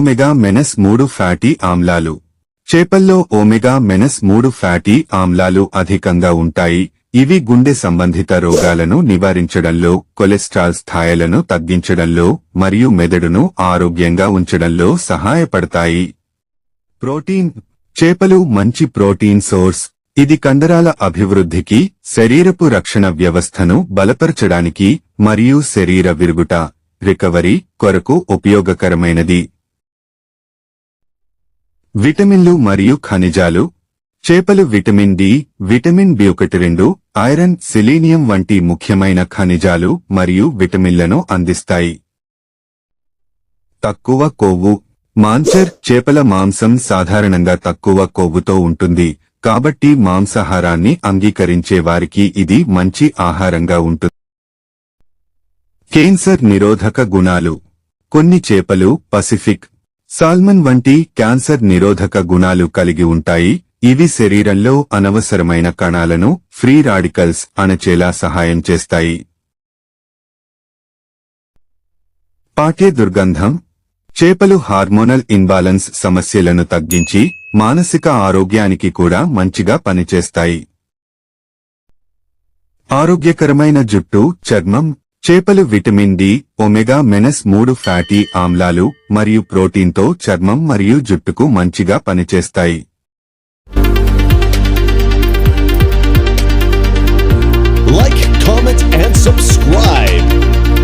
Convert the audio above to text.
Omega menace మూడు fatty ఆమ్లాలు. చేపల్లో ఓమెగా మెనస్ మూడు ఫ్యాటీ ఆమ్లాలు అధికంగా ఉంటాయి. ఇవి గుండె సంబంధిత రోగాలను నివారించడంలో కొలెస్ట్రాల్ స్థాయిలను తగ్గించడంలో మరియు మెదడును ఆరోగ్యంగా ఉంచడంలో సహాయపడతాయి. ప్రోటీన్. చేపలు మంచి ప్రోటీన్ సోర్స్. ఇది కండరాల అభివృద్ధికి శరీరపు రక్షణ వ్యవస్థను బలపరచడానికి మరియు శరీర విరుగుట రికవరీ కొరకు ఉపయోగకరమైనది. విటమిన్లు మరియు ఖనిజాలు చేపలు విటమిన్ డి విటమిన్ బి ఒకటి రెండు ఐరన్ సెలీనియం వంటి ముఖ్యమైన ఖనిజాలు మరియు విటమిన్లను అందిస్తాయి. తక్కువ కొవ్వు మాంసర్ చేపల మాంసం సాధారణంగా తక్కువ కొవ్వుతో ఉంటుంది కాబట్టి మాంసాహారాన్ని అంగీకరించే వారికి ఇది మంచి ఆహారంగా ఉంటుంది. కేన్సర్ నిరోధక గుణాలు కొన్ని చేపలు పసిఫిక్ సాల్మన్ వంటి క్యాన్సర్ నిరోధక గుణాలు కలిగి ఉంటాయి. ఇవి శరీరంలో అనవసరమైన కణాలను ఫ్రీ రాడికల్స్ అణచేలా సహాయం చేస్తాయి. పాకే దుర్గంధం. చేపలు హార్మోనల్ ఇన్బాలన్స్ సమస్యలను తగ్గించి మానసిక ఆరోగ్యానికి కూడా మంచిగా పనిచేస్తాయి. ఆరోగ్యకరమైన జుట్టు చర్మం చేపలు విటమిన్ డి ఒమెగా మెనస్ మూడు ఫ్యాటీ ఆమ్లాలు మరియు ప్రోటీన్తో చర్మం మరియు జుట్టుకు మంచిగా పనిచేస్తాయి.